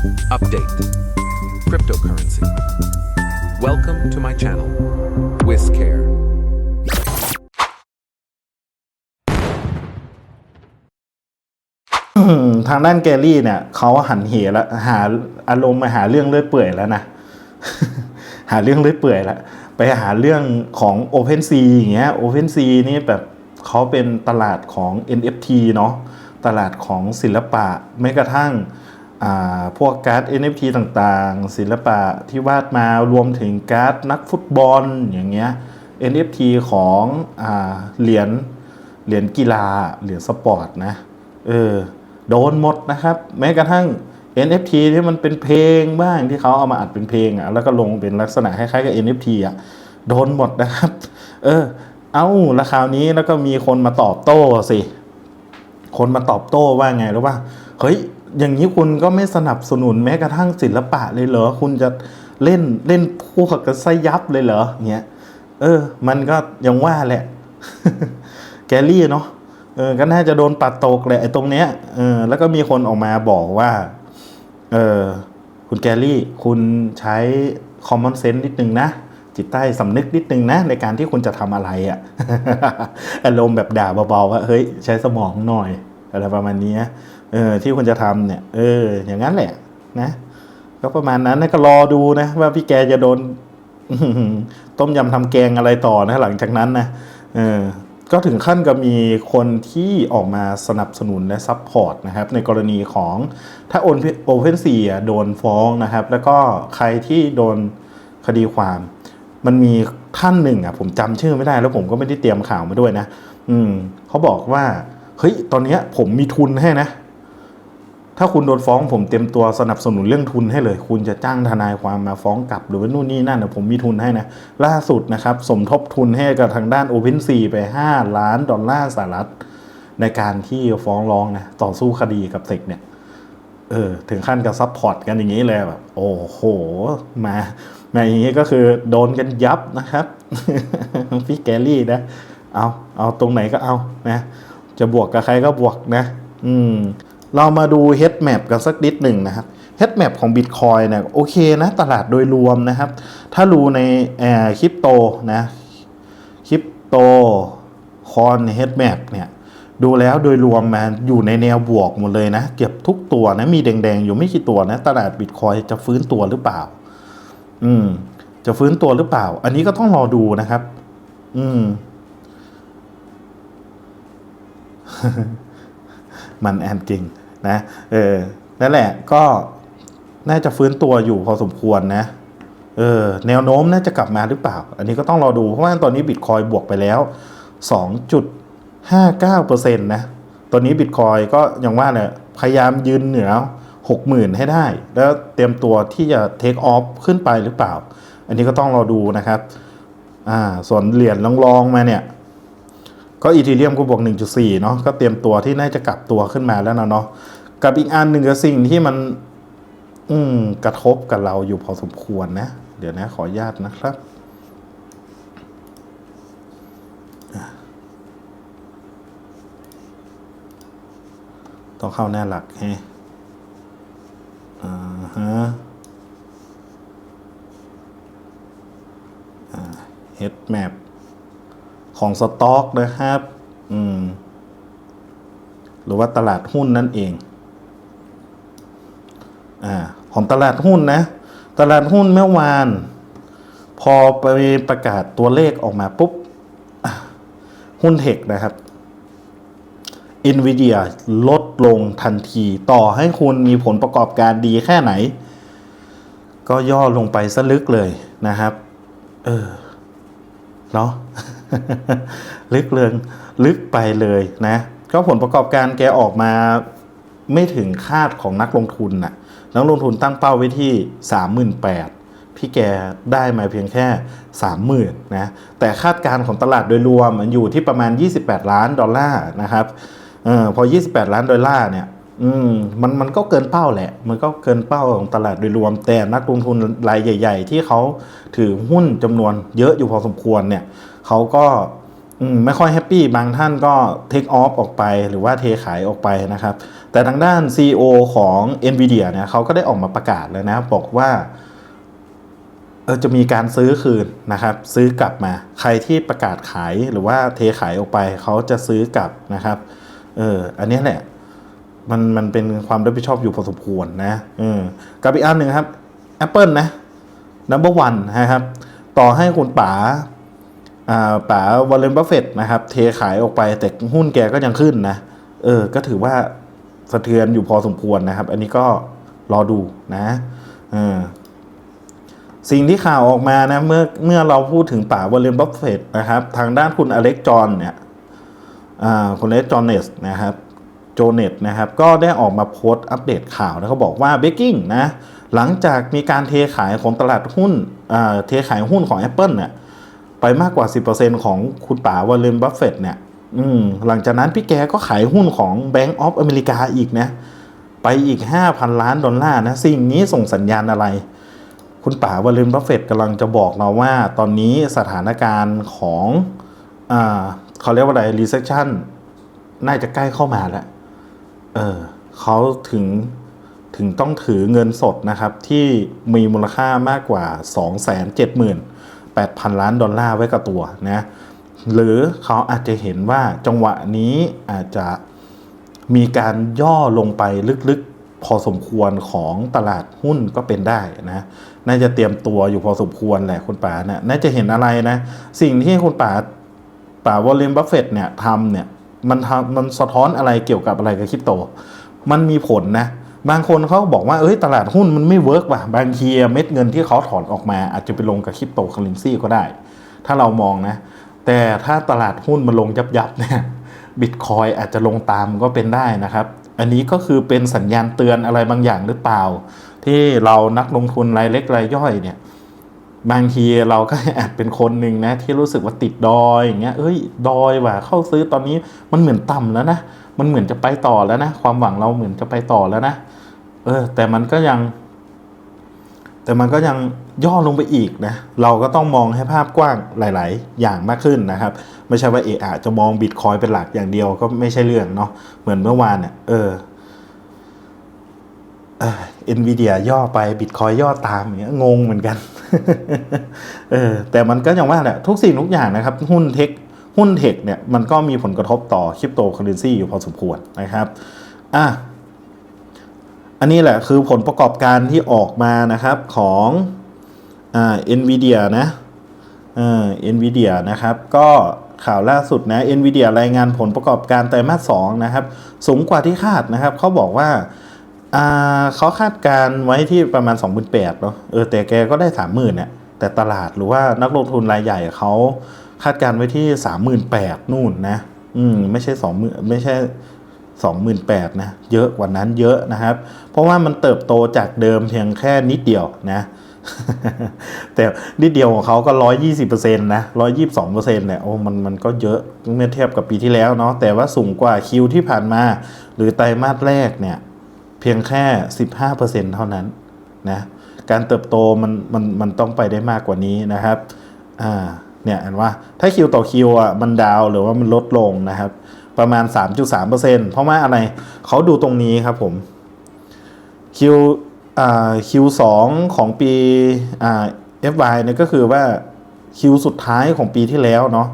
Update Cryptocurrency. Welcome to my channel, WizCare. ทางด้านแกรี่เนี่ยเขาหันเหแล้วหาอารมณ์มาหาเรื่องเลื่อยเปื่อยแล้วนะ หาเรื่องเลื่อยเปื่อยแล้วไปหาเรื่องของ OpenSea อย่างเงี้ย OpenSea นี่แบบเขาเป็นตลาดของ NFT เนาะตลาดของศิลปะแม้กระทั่ง พวกการ์ด NFT ต่างๆ ศิลปะที่วาดมารวมถึงการ์ดนักฟุตบอลอย่างเงี้ย NFT ของอเหรียญเหรียญกีฬาเหรียญสปอร์ตนะเออโดนหมดนะครับ แม้กระทั่ง NFT ที่มันเป็นเพลงบ้างที่เขาเอามาอัดเป็นเพลงอะแล้วก็ลงเป็นลักษณะคล้ายๆกับ NFT อะโดนหมดนะครับ เออ เอาแล้วคาวนี้แล้วก็มีคนมาตอบโต้สิ คนมาตอบโต้ว่าไงรู้ป่ะเฮ้ย อย่างนี้คุณก็ไม่สนับสนุนแม้กระทั่งศิลปะเลยเหรอ คุณจะเล่นเล่นพวกกันไซยับเลยเหรอเงี้ยเออ มันก็ยังว่าแหละ แกลลี่เนาะเออก็น่าจะโดนปัดตกแหละไอ้ตรงเนี้ยเออแล้วก็มีคนออกมาบอกว่าเออคุณแกลลี่คุณใช้ common sense นิดนึงนะ จิตใต้สำนึกนิดนึงนะ ในการที่คุณจะทำอะไรอะ่ะอารมณ์แบบด่าเบาๆว่าเฮ้ย ใช้สมองหน่อย อะไรประมาณนี้ เออที่คุณจะทำเนี่ยเออ อย่างนั้นแหละนะ ก็ประมาณนั้นนะก็รอดูนะ ว่าพี่แกจะโดนต้มยำทำแกงอะไรต่อนะ หลังจากนั้นนะเออก็ถึงขั้นกับมีคนที่ออกมาสนับสนุนและซัพพอร์ตนะครับ ในกรณีของถ้าโอเพนซีโดนฟ้องนะครับ แล้วก็ใครที่โดนคดีความ มันมีท่านหนึ่งอะผมจำชื่อไม่ได้ แล้วผมก็ไม่ได้เตรียมข่าวมาด้วยนะ อืมเขาบอกว่า เฮ้ย ตอนนี้ผมมีทุนให้นะ ถ้าคุณโดนฟ้องผมเต็มตัวสนับสนุนเรื่องทุนให้เลย คุณจะจ้างทนายความมาฟ้องกลับ หรือว่านู่นนี่นั่นนะผมมีทุนให้นะ ล่าสุดนะครับ สมทบทุนให้กับทางด้าน OpenSea ไป 5 ล้านดอลลาร์สหรัฐ ในการที่ฟ้องร้องนะต่อสู้คดีกับเซกเนี่ยเออถึงขั้นกับซัพพอร์ตกันอย่างนี้เลยแบบโอ้โหมามาอย่างนี้ก็คือโดนกันยับนะครับพี่แกลลี่นะเอาเอาตรงไหนก็เอานะ จะบวกกับใครก็บวกนะ อืม เรามาดู head map กันสักนิดหนึ่งนะครับ head map ของ Bitcoin เนี่ยโอเคนะ ตลาดโดยรวมนะครับ ถ้ารู้ในคริปโตนะคริปโตคอน head map เนี่ยดูแล้วโดยรวมมาอยู่ในแนวบวกหมดเลยนะ เก็บทุกตัวนะ มีแดงๆ อยู่ไม่กี่ตัวนะ ตลาดบิตคอยจะฟื้นตัวหรือเปล่า อืม จะฟื้นตัวหรือเปล่า อันนี้ก็ต้องรอดูนะครับ อืม มันแอนจริงนะเออนั่นแหละก็น่าจะฟื้นตัวอยู่พอสมควรนะเออแนวโน้มน่าจะกลับมาหรือเปล่า อันนี้ก็ต้องรอดู เพราะว่าตอนนี้บิตคอยบวกไปแล้ว 2.59%นะตอนนี้บิตคอยก็อย่างว่าเนี่ยพยายามยืนเหนือ 60,000 ให้ได้ แล้วเตรียมตัวที่จะเทคออฟขึ้นไปหรือเปล่า อันนี้ก็ต้องรอดูนะครับอ่าส่วนเหรียญลองๆมาเนี่ย ก็อีทีเรียมก็บวก 1.4 เนาะก็เตรียมตัวที่น่าจะกลับตัวขึ้นมาแล้วนะเนาะกับอีกอันหนึ่งกับสิ่งที่มัน อืมกระทบกับเราอยู่พอสมควรนะ เดี๋ยวนะขออนุญาตนะครับต้องเข้าหน้าหลักฮะอ่าฮะอ่า head map ของสต็อกนะครับอืมหรือว่าตลาดหุ้นนั่นเองอ่าของตลาดหุ้นนะ ตลาดหุ้นเมื่อวาน พอไปประกาศตัวเลขออกมาปุ๊บ หุ้นเทคนะครับ NVIDIA ลดลงทันทีต่อให้คุณมีผลประกอบการดีแค่ไหน ก็ย่อลงไปสลึกเลยนะครับ เออเนาะ ลึกเริงลึกไปเลยนะก็ผลประกอบการแกออกมาไม่ถึงคาดของนักลงทุนน่ะนักลงทุนตั้งเป้าไว้ที่สามหมื่นแปดพี่แกได้มาเพียงแค่สามหมื่นนะแต่คาดการณ์ของตลาดโดยรวมมันอยู่ที่ประมาณ 28 ล้านดอลลาร์นะครับเออพอ 28 ล้านดอลลาร์เนี่ยอืมมันมันก็เกินเป้าแหละ มันก็เกินเป้าของตลาดโดยรวม แต่นักลงทุนรายใหญ่ ๆ ที่เขาถือหุ้นจำนวนเยอะอยู่พอสมควรเนี่ย เขาก็ไม่ค่อยแฮปปี้บางท่านก็เทคออฟออกไปหรือว่าเทขายออกไปนะครับ แต่ทางด้าน CEO ของ NVIDIA เนี่ยเขาก็ได้ออกมาประกาศแล้วนะ บอกว่าเออจะมีการซื้อคืนนะครับ ซื้อกลับมา ใครที่ประกาศขายหรือว่าเทขายออกไปเขาจะซื้อกลับนะครับเอออันนี้แหละมันมันเป็นความรับผิดชอบอยู่พอสมควรนะเออกับอีกอันหนึ่งครับ Apple นะ number one นะครับ ต่อให้คุณป๋า ป๋าวอลเลนบัฟเฟตนะครับเทขายออกไปแต่หุ้นแกก็ยังขึ้นนะ เออ ก็ถือว่าสะเทือนอยู่พอสมควรนะครับ อันนี้ก็รอดูนะเออสิ่งที่ข่าวออกมานะเมื่อเมื่อเราพูดถึงป๋าวอลเลนบัฟเฟตนะครับ ทางด้านคุณอเล็กจอนเนี่ยคุณอเล็กจอนเนสนะครับโจเนตนะครับ ก็ได้ออกมาโพสต์อัปเดตข่าวนะเขาบอกว่าเบกกิ้งนะหลังจากมีการเทขายของตลาดหุ้นเทขายหุ้นของ Apple เนี่ย ไปมากกว่า 10%ของคุณป๋าวอลเลนบัฟเฟตเนี่ยหลังจากนั้นพี่แกก็ขายหุ้นของ Bank of America อีกนะ ไปอีก 5,000 ล้านดอลลาร์นะ สิ่งนี้ส่งสัญญาณอะไร คุณป๋าวอลเลนบัฟเฟตกำลังจะบอกเราว่า ตอนนี้สถานการณ์ของอเขาเรียกว่าอะไร recession น่าจะใกล้เข้ามาแล้ว เออเขาถึงถึงต้องถือเงินสดนะครับ ที่มีมูลค่ามากกว่า 8,000 ล้านดอลลาร์ไว้กับตัวนะหรือเขาอาจจะเห็นว่าจังหวะนี้อาจจะมีการย่อลงไปลึกๆ พอสมควรของตลาดหุ้นก็เป็นได้นะน่าจะเตรียมตัวอยู่พอสมควรแหละคุณป๋าเนะน่าจะเห็นอะไรนะ สิ่งที่คุณป๋าป่าวอลเลนบัฟเฟตเนี่ยทำเนี่ยมันทำมันสะท้อนอะไรเกี่ยวกับอะไรกับคริปโต มันมีผลนะ บางคนเขาบอกว่าเอ้ยตลาดหุ้นมันไม่เวิร์กว่ะบางทีเม็ดเงินที่เขาถอนออกมา อาจจะไปลงกับคริปโตเคอเรนซีก็ได้ ถ้าเรามองนะ แต่ถ้าตลาดหุ้นมันลงยับยับๆเนี่ยบิตคอยอาจจะลงตามก็เป็นได้นะครับ อันนี้ก็คือเป็นสัญญาณเตือนอะไรบางอย่างหรือเปล่า ที่เรานักลงทุนรายเล็กรายย่อยเนี่ย บางทีเราก็อาจเป็นคนหนึ่งนะ ที่รู้สึกว่าติดดอยอย่างเงี้ยเอ้ยดอยว่ะเข้าซื้อตอนนี้มันเหมือนต่ำแล้วนะมันเหมือนจะไปต่อแล้วนะความหวังเราเหมือนจะไปต่อแล้วนะเออ แต่มันก็ยัง แต่มันก็ยังย่อลงไปอีกนะเราก็ต้องมองให้ภาพกว้างหลาย ๆ อย่างมากขึ้นนะครับ ไม่ใช่ว่าเออจะมองบิตคอยเป็นหลักอย่างเดียวก็ไม่ใช่เรื่องเนาะเหมือนเมื่อวานเนี่ยเออเอ็นวีเดียย่อไปบิตคอยย่อตามอย่างเงี้ยงงเหมือนกัน เออแต่มันก็อย่างว่าแหละทุกสิ่งทุกอย่างนะครับ หุ้นเทคหุ้นเทคเนี่ยมันก็มีผลกระทบต่อคริปโตเคอเรนซีอยู่พอสมควรนะครับอะอันนี้แหละคือผลประกอบการที่ออกมานะครับของอ่า NVIDIA นะเออ NVIDIA นะครับ ก็ข่าวล่าสุดนะ NVIDIA รายงานผลประกอบการไตรมาส2นะครับ สูงกว่าที่คาดนะครับเขาบอกว่า เขาคาดการณ์ไว้ที่ประมาณ 28,000เนาะเออแต่แกก็ได้ 30,000เนี่ยแต่ตลาดหรือว่านักลงทุนรายใหญ่เขาคาดการณ์ไว้ที่ 38,000นู่นนะอืมไม่ใช่20,000ไม่ใช่28,000นะเยอะกว่านั้นเยอะนะครับ เพราะว่ามันเติบโตจากเดิมเพียงแค่นิดเดียวนะแต่นิดเดียวของเขาก็ร้อยยี่สิบเปอร์เซ็นต์นะร้อยยี่สิบสองเปอร์เซ็นต์เนี่ยโอ้มันมันก็เยอะเมื่อเทียบกับปีที่แล้วเนาะแต่ว่าสูงกว่าคิวที่ผ่านมา หรือไตรมาสแรกเนี่ย เพียงแค่ 15%เท่านั้นนะการเติบโตมันมันมันต้องไปได้มากกว่านี้นะครับอ่าเนี่ยเห็นว่าถ้าคิวต่อคิวอะมันดาวหรือว่ามันลดลงนะครับ ประมาณ 3.3%เพราะว่าอะไรเขาดูตรงนี้ครับผมคิวอ่าคิวสองของปีอ่า FY เนี่ยก็คือว่าคิวสุดท้ายของปีที่แล้วเนาะ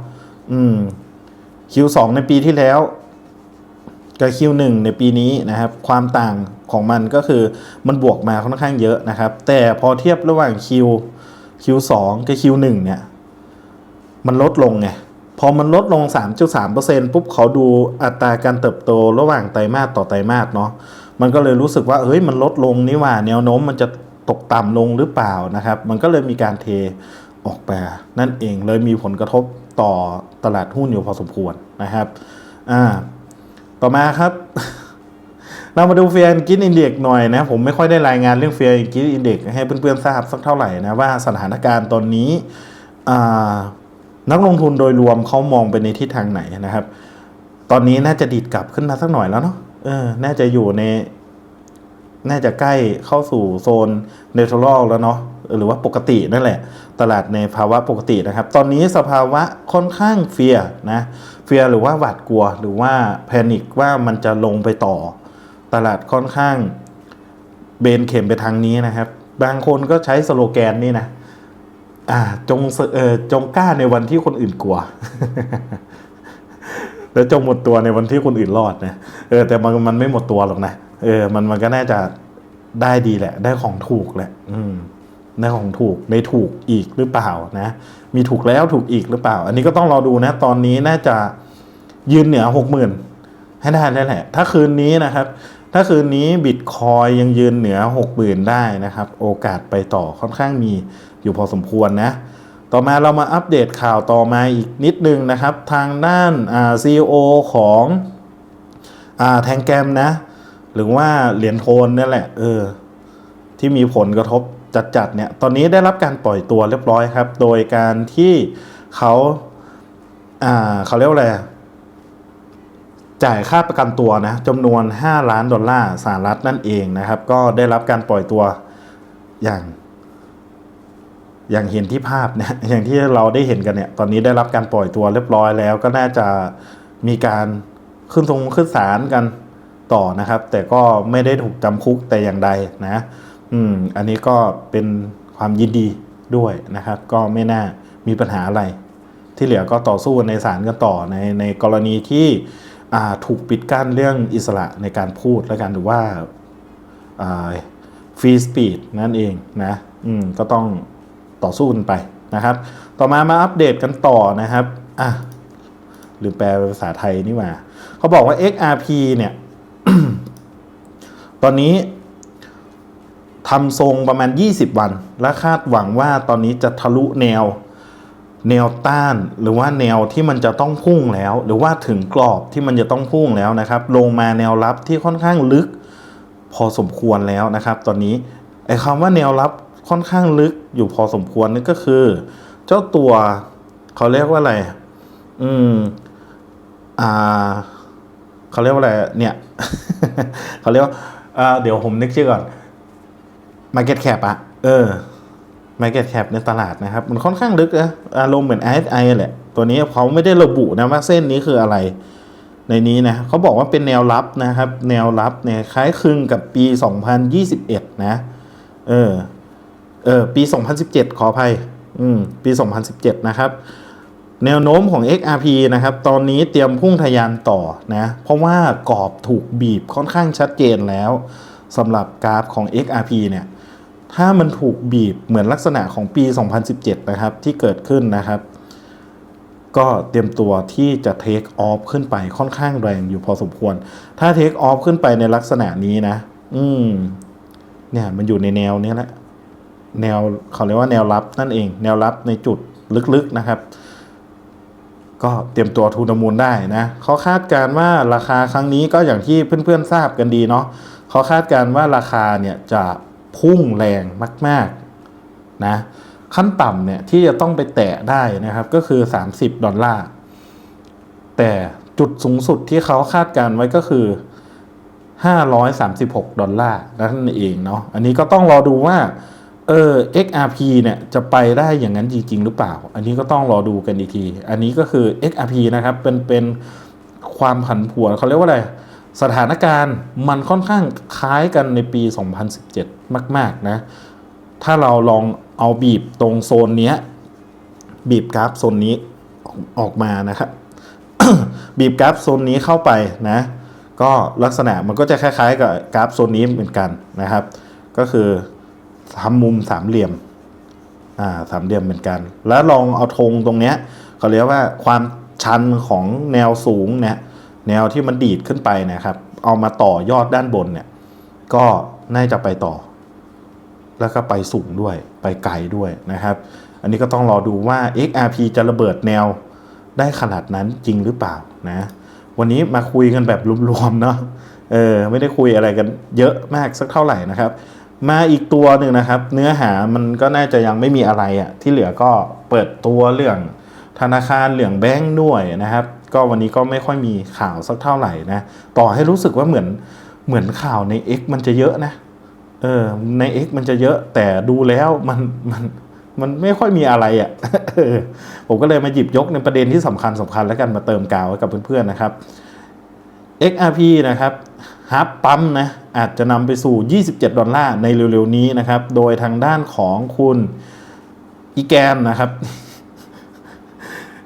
อืมคิวสองในปีที่แล้ว กับ Q1 ในปีนี้นะครับ ความต่าง ของมันก็คือมันบวกมาค่อนข้างเยอะนะครับ แต่พอเทียบระหว่าง Q Q2 กับ Q1 เนี่ย มันลดลงไงพอมันลดลง 3.3%ปุ๊บเขาดูอัตราการเติบโตระหว่างไตรมาสต่อไตรมาสเนาะมันก็เลยรู้สึกว่าเฮ้ยมันลดลงนี่หว่าแนวโน้มมันจะตกต่ำลงหรือเปล่านะครับ มันก็เลยมีการเทออกมานั่นเองเลยมีผลกระทบต่อตลาดหุ้นอยู่พอสมควรนะครับอ่าต่อมาครับ เรามาดูเฟียร์กินอินเด็กหน่อยนะผมไม่ค่อยได้รายงานเรื่องเฟียร์กินอินเด็กให้เพื่อนๆทราบสักเท่าไหร่นะว่าสถานการณ์ตอนนี้นักลงทุนโดยรวมเขามองไปในทิศทางไหนนะครับ ตอนนี้น่าจะดีดกลับขึ้นมาสักหน่อยแล้วเนาะเออน่าจะอยู่ใน น่าจะใกล้เข้าสู่โซนเนเทอรัลแล้วเนาะหรือว่าปกตินั่นแหละ ตลาดในภาวะปกตินะครับ ตอนนี้สภาวะค่อนข้างเฟียร์นะเฟียร์หรือว่าหวาดกลัวหรือว่าแพนิคว่ามันจะลงไปต่อ ตลาดค่อนข้างเบนเข็มไปทางนี้นะครับ บางคนก็ใช้สโลแกนนี่นะอ่าจงเออจงกล้าในวันที่คนอื่นกลัว แล้วจงหมดตัวในวันที่คนอื่นรอดนะเออแต่มันมันไม่หมดตัวหรอกนะเออมันมันก็น่าจะได้ดีแหละ ได้ของถูกแหละ อืมได้ของถูกได้ถูกอีกหรือเปล่านะ มีถูกแล้วถูกอีกหรือเปล่า อันนี้ก็ต้องรอดูนะ ตอนนี้น่าจะยืนเหนือหกหมื่นให้ได้แล้วแหละ ถ้าคืนนี้นะครับ ถ้าคืนนี้บิตคอยยังยืนเหนือหกหมื่นได้นะครับ โอกาสไปต่อค่อนข้างมีอยู่พอสมควรนะ ต่อมาเรามาอัปเดตข่าวต่อมาอีกนิดนึงนะครับ ทางด้านอ่า CEO ของอ่าแทงแกมนะ หรือว่าเหรียญโทนนั่แหละเออที่มีผลกระทบจัดๆเนี่ยตอนนี้ได้รับการปล่อยตัวเรียบร้อยครับ โดยการที่เขาอ่าเขาเรียกว่าอะไร จ่ายค่าประกันตัวนะจำนวน 5 ล้านดอลลาร์สหรัฐนั่นเองนะครับ ก็ได้รับการปล่อยตัวอย่าง อย่างเห็นที่ภาพเนี่ยอย่างที่เราได้เห็นกันเนี่ย ตอนนี้ได้รับการปล่อยตัวเรียบร้อยแล้ว ก็น่าจะมีการขึ้นทรงขึ้นศาลกันต่อนะครับ แต่ก็ไม่ได้ถูกจำคุกแต่อย่างใดนะ อืม อันนี้ก็เป็นความยินดีด้วยนะครับ ก็ไม่น่ามีปัญหาอะไร ที่เหลือก็ต่อสู้ในศาลกันต่อในในกรณีที่ ถูกปิดกั้นเรื่องอิสระในการพูดแล้วกันหรือว่าฟรีสปีดนั่นเองนะก็ต้องต่อสู้กันไปนะครับ ต่อมามาอัปเดตกันต่อนะครับอะหรือแปลภาษาไทยนี่หว่าเขาบอกว่า XRP เนี่ย ตอนนี้ทำทรงประมาณ 20 วัน และคาดหวังว่าตอนนี้จะทะลุแนว แนวต้านหรือว่าแนวที่มันจะต้องพุ่งแล้ว หรือว่าถึงกรอบที่มันจะต้องพุ่งแล้วนะครับ ลงมาแนวรับที่ค่อนข้างลึก พอสมควรแล้วนะครับ ตอนนี้ไอ้คำว่าแนวรับค่อนข้างลึกอยู่พอสมควรนี่ก็คือ เจ้าตัวเขาเรียกว่าอะไร อืม อ่าเขาเรียกว่าอะไร เนี่ยเขาเรียกว่าอ่าเดี๋ยวผมนึกชื่อก่อน Market Cap อะเออ Market Cap ในตลาดนะครับ มันค่อนข้างลึกนะอารมณ์เหมือน RSI แหละ ตัวนี้เขาไม่ได้ระบุนะว่าเส้นนี้คืออะไร ในนี้นะเขาบอกว่าเป็นแนวรับนะครับ แนวรับเนี่ยคล้ายคลึงกับปี 2021 นะ เออ เออ ปี 2017 ขออภัย อืม ปี 2017 นะครับ แนวโน้มของ XRP นะครับ ตอนนี้เตรียมพุ่งทะยานต่อนะ เพราะว่ากรอบถูกบีบค่อนข้างชัดเจนแล้วสำหรับกราฟของ XRP เนี่ย ถ้ามันถูกบีบเหมือนลักษณะของปี 2017 นะครับ ที่เกิดขึ้นนะครับ ก็เตรียมตัวที่จะ take off ขึ้นไปค่อนข้างแรงอยู่พอสมควร ถ้า take off ขึ้นไปในลักษณะนี้นะ อืม เนี่ยมันอยู่ในแนวนี้แหละ แนวเขาเรียกว่าแนวรับนั่นเอง แนวรับในจุดลึกๆนะครับ ก็เตรียมตัวทุนมูลได้นะเขาคาดการว่าราคาครั้งนี้ก็อย่างที่เพื่อนๆทราบกันดีเนาะเขาคาดการว่าราคาเนี่ยจะ พุ่งแรงมากๆนะขั้นต่ำเนี่ยที่จะต้องไปแตะได้นะครับก็คือ 30 ดอลลาร์ แต่จุดสูงสุดที่เขาคาดการณ์ไว้ก็คือ 536 ดอลลาร์นั่นเองเนาะอันนี้ก็ต้องรอดูว่าเออ XRP เนี่ยจะไปได้อย่างนั้นจริง ๆ หรือเปล่า อันนี้ก็ต้องรอดูกันอีกที อันนี้ก็คือ XRP นะครับเป็นเป็นความผันผวนเขาเรียกว่าอะไร สถานการณ์มันค่อนข้างคล้ายกันในปี 2017 มาก ๆ นะ ถ้าเราลองเอาบีบตรงโซนเนี้ย บีบกราฟโซนนี้ออกมานะครับ บีบกราฟโซนนี้เข้าไปนะ ก็ลักษณะมันก็จะคล้ายๆ กับกราฟโซนนี้เหมือนกันนะครับ ก็คือทำมุมสามเหลี่ยม อ่าสามเหลี่ยมเหมือนกัน แล้วลองเอาธงตรงเนี้ยเขาเรียกว่าความชันของแนวสูงเนี่ย แนวที่มันดีดขึ้นไปนะครับ เอามาต่อยอดด้านบนเนี่ย ก็น่าจะไปต่อ แล้วก็ไปสูงด้วยไปไกลด้วยนะครับ อันนี้ก็ต้องรอดูว่า XRP จะระเบิดแนวได้ขนาดนั้นจริงหรือเปล่านะ วันนี้มาคุยกันแบบรวมๆเนาะเออไม่ได้คุยอะไรกันเยอะมากสักเท่าไหร่นะครับ มาอีกตัวหนึ่งนะครับ เนื้อหามันก็น่าจะยังไม่มีอะไรอะ่ะที่เหลือก็เปิดตัวเรื่องธนาคารเหลืองแบงค์ด้วยนะครับ ก็วันนี้ก็ไม่ค่อยมีข่าวสักเท่าไหร่นะต่อให้รู้สึกว่าเหมือนเหมือนข่าวใน X มันจะเยอะนะเออใน X มันจะเยอะแต่ดูแล้วมันมันมันไม่ค่อยมีอะไรอะ่ะผมก็เลยมาหยิบยกในประเด็นที่สำคัญสำคัญแล้วกันมาเติมกาวไว้กับเพื่อนๆนะครับ XRP นะครับฮับปั๊มนะอาจจะนำไปสู่ 27 ดอลลาร์ในเร็วๆนี้นะครับ โดยทางด้านของคุณอีแกนนะครับ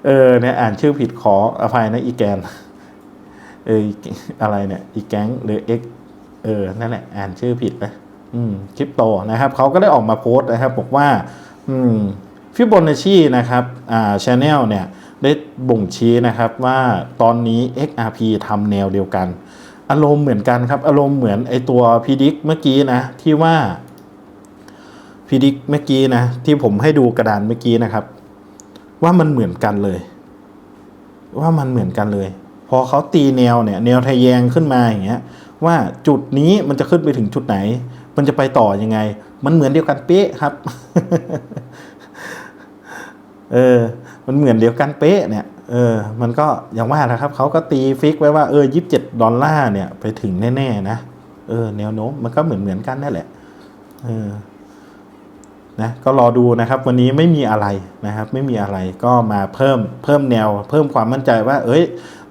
เออเนี่ยอ่านชื่อผิดขออภัยนะอีแกน เอออะไรเนี่ยอีแก๊งหรือ X เออนั่นแหละอ่านชื่อผิดนะอืมคริปโตนะครับเขาก็ได้ออกมาโพสต์นะครับ บอกว่า อืมฟิโบนัชชีนะครับอ่าชแนลเนี่ยได้บ่งชี้นะครับว่าตอนนี้ XRP ทำแนวเดียวกัน อารมณ์เหมือนกันครับ อารมณ์เหมือนไอตัวพีดิกเมื่อกี้นะที่ว่าพีดิกเมื่อกี้นะที่ผมให้ดูกระดานเมื่อกี้นะครับ ว่ามันเหมือนกันเลย ว่ามันเหมือนกันเลย พอเขาตีแนวเนี่ย แนวทะแยงขึ้นมาอย่างเงี้ย ว่าจุดนี้มันจะขึ้นไปถึงจุดไหน มันจะไปต่อยังไง มันเหมือนเดียวกันเป๊ะครับ เออ มันเหมือนเดียวกันเป๊ะเนี่ยเออ มันก็อย่างว่านะครับเขาก็ตีฟิกไว้ว่าเออยี่สิบเจ็ดดอลลาร์เนี่ย ไปถึงแน่ ๆ นะ เออ แนวโน้มมันก็เหมือนเหมือนกันนั่นแหละ เออ นะก็รอดูนะครับ วันนี้ไม่มีอะไรนะครับ ไม่มีอะไรก็มาเพิ่มเพิ่มแนว เพิ่มความมั่นใจว่า เอ้ย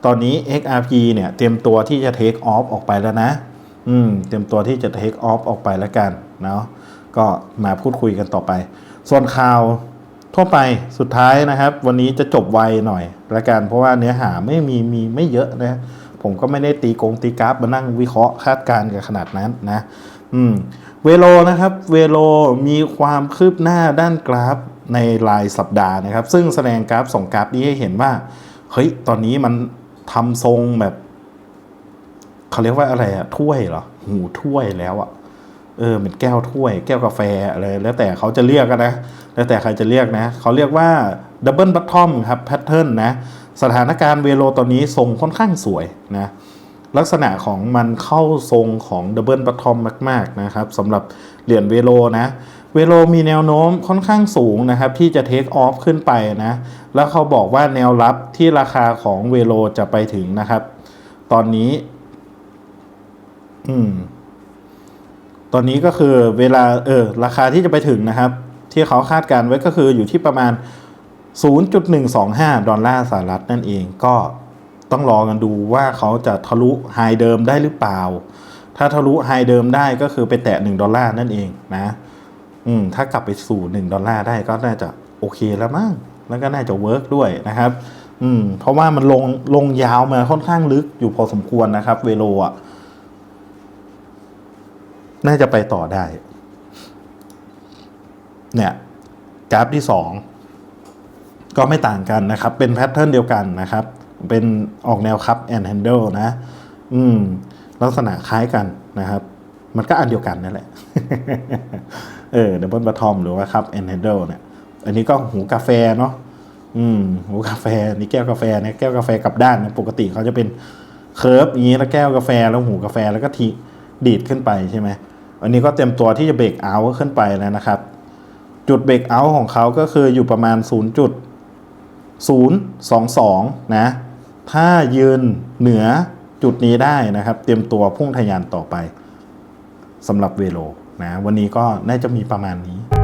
ตอนนี้ XRP เนี่ยเตรียมตัวที่จะ take off ออกไปแล้วนะ อืม เตรียมตัวที่จะ take off ออกไปแล้วกันเนาะก็มาพูดคุยกันต่อไป ส่วนข่าวทั่วไปสุดท้ายนะครับ วันนี้จะจบไวหน่อยละกัน เพราะว่าเนื้อหาไม่มีมีไม่เยอะนะผมก็ไม่ได้ตีกงตีกราฟมานั่งวิเคราะห์คาดการณ์กันขนาดนั้นนะ อืม เวโลนะครับ เวโลมีความคืบหน้าด้านกราฟในรายสัปดาห์นะครับ ซึ่งแสดงกราฟสองกราฟนี้ให้เห็นว่า เฮ้ย ตอนนี้มันทำทรงแบบเขาเรียกว่าอะไรอะถ้วยเหรอ หูถ้วยแล้วอะเออเป็นแก้วถ้วย แก้วกาแฟอะไรแล้วแต่เขาจะเรียกกันนะ แล้วแต่ใครจะเรียกนะ เขาเรียกว่าดับเบิลบัตทอมครับแพทเทิร์นนะ สถานการณ์เวโลตอนนี้ทรงค่อนข้างสวยนะ ลักษณะของมันเข้าทรงของดับเบิลบัตทอมมาก ๆ นะครับสำหรับเหรียญเวโลนะ เวโลมีแนวโน้มค่อนข้างสูงนะครับ ที่จะเทคออฟขึ้นไปนะ แล้วเขาบอกว่าแนวรับที่ราคาของเวโลจะไปถึงนะครับ ตอนนี้ อืม ตอนนี้ก็คือเวลาเออ ราคาที่จะไปถึงนะครับ ที่เขาคาดการไว้ก็คืออยู่ที่ประมาณ 0.125 ดอลลาร์สหรัฐนั่นเองก็ ต้องรอกันดูว่าเขาจะทะลุไฮเดิมได้หรือเปล่า ถ้าทะลุไฮเดิมได้ก็คือไปแตะ 1 ดอลลาร์นั่นเองนะ อืม ถ้ากลับไปสู่ 1 ดอลลาร์ได้ก็น่าจะโอเคแล้วมั้ง แล้วก็น่าจะเวิร์กด้วยนะครับ อืม เพราะว่ามันลงลงยาวมาค่อนข้างลึกอยู่พอสมควรนะครับ เวโลอะ น่าจะไปต่อได้ เนี่ยกราฟที่สองก็ไม่ต่างกันนะครับ เป็นแพทเทิร์นเดียวกันนะครับ เป็นออกแนวคัพแอนด์แฮนเดิลนะ อืม ลักษณะคล้ายกันนะครับ มันก็อันเดียวกันนั่นแหละ เออดับเบิลบัตทอมหรือว่าคัพแอนด์แฮนเดิลเนี่ย อันนี้ก็หูกาแฟเนาะ อืม หูกาแฟ นี่แก้วกาแฟเนี่ยแก้วกาแฟกลับด้านนะปกติเขาจะเป็นเคิร์ฟอย่างนี้แล้วแก้วกาแฟแล้วหูกาแฟแล้วก็ทีดีดขึ้นไปใช่ไหมอันนี้ก็เต็มตัวที่จะเบรกเอาท์ขึ้นไปแล้วนะครับ จุดเบรกเอาท์ของเขาก็คืออยู่ประมาณ 0.022 นะ ถ้ายืนเหนือจุดนี้ได้นะครับ เตรียมตัวพุ่งทะยานต่อไปสำหรับเวโลนะวันนี้ก็น่าจะมีประมาณนี้